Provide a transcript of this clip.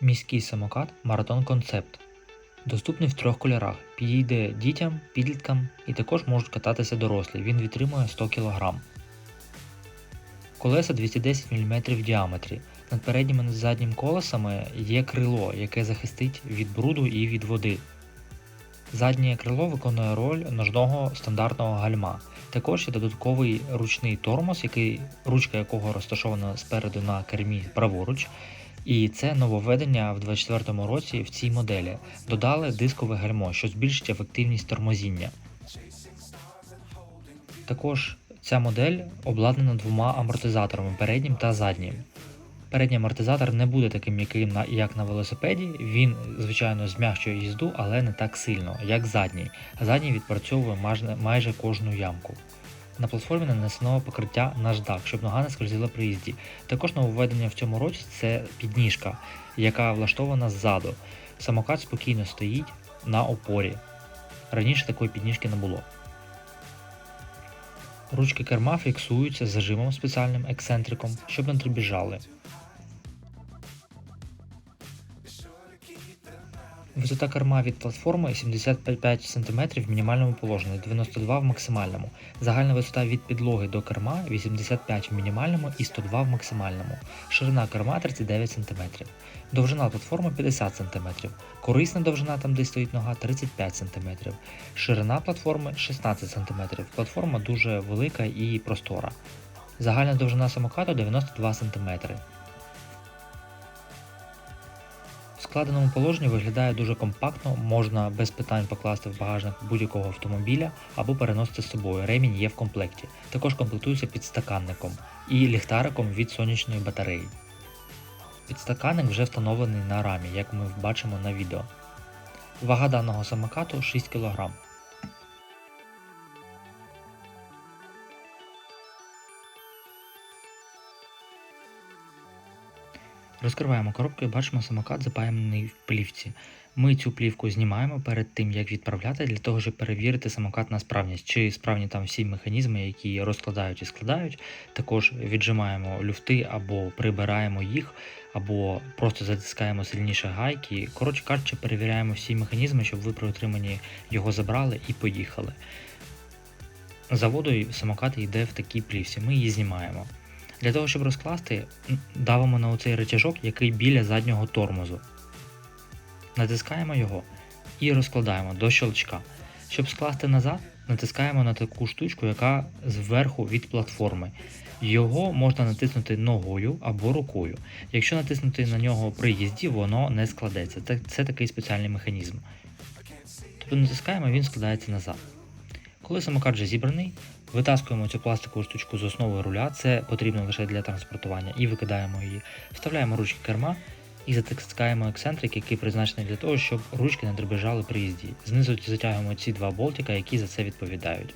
Міський самокат Marathon Concept. Доступний в трьох кольорах. Підійде дітям, підліткам і також можуть кататися дорослі. Він витримує 100 кг. Колеса 210 мм в діаметрі. Над передніми та задніми колесами є крило, яке захистить від бруду і від води. Заднє крило виконує роль ножного стандартного гальма. Також є додатковий ручний тормоз, який, ручка якого розташована спереду на кермі праворуч. І це нововведення в 2024 році в цій моделі. Додали дискове гальмо, що збільшить ефективність тормозіння. Також ця модель обладнана двома амортизаторами переднім та заднім. Передній амортизатор не буде таким м'яким, як на велосипеді. Він, звичайно, змягчує їзду, але не так сильно, як задній. Задній відпрацьовує майже кожну ямку. На платформі нанесено покриття наждак, щоб нога не скользила при їзді. Також нововведення в цьому році це підніжка, яка влаштована ззаду. Самокат спокійно стоїть на опорі. Раніше такої підніжки не було. Ручки керма фіксуються зажимом спеціальним ексцентриком, щоб не дребіжали. Висота керма від платформи 75 см в мінімальному положенні, 92 в максимальному. Загальна висота від підлоги до керма 85 в мінімальному і 102 в максимальному. Ширина керма 39 см. Довжина платформи 50 см. Корисна довжина там, де стоїть нога, 35 см. Ширина платформи 16 см. Платформа дуже велика і простора. Загальна довжина самокату 92 см. В складеному положенні виглядає дуже компактно, можна без питань покласти в багажник будь-якого автомобіля або переносити з собою. Ремінь є в комплекті. Також комплектується підстаканником і ліхтариком від сонячної батареї. Підстаканник вже встановлений на рамі, як ми бачимо на відео. Вага даного самокату 6 кг. Розкриваємо коробку і бачимо самокат запаяний в плівці. Ми цю плівку знімаємо перед тим, як відправляти, для того, щоб перевірити самокат на справність, чи справні там всі механізми, які розкладають і складають. Також віджимаємо люфти або прибираємо їх, або просто затискаємо сильніше гайки. Коротше кажучи, перевіряємо всі механізми, щоб ви при отриманні його забрали і поїхали. Заводу самокат йде в такій плівці, ми її знімаємо. Для того, щоб розкласти, давимо на оцей рычажок, який біля заднього тормозу. Натискаємо його і розкладаємо до щелчка. Щоб скласти назад, натискаємо на таку штучку, яка зверху від платформи. Його можна натиснути ногою або рукою. Якщо натиснути на нього при їзді, воно не складеться. Це, це такий спеціальний механізм. Тобто натискаємо, він складається назад. Коли самокат вже зібраний, витаскуємо цю пластикову штучку з основи руля, це потрібно лише для транспортування, і викидаємо її. Вставляємо ручки керма і затискаємо ексцентрик, який призначений для того, щоб ручки не дребежали при їзді. Знизу затягуємо ці два болтика, які за це відповідають.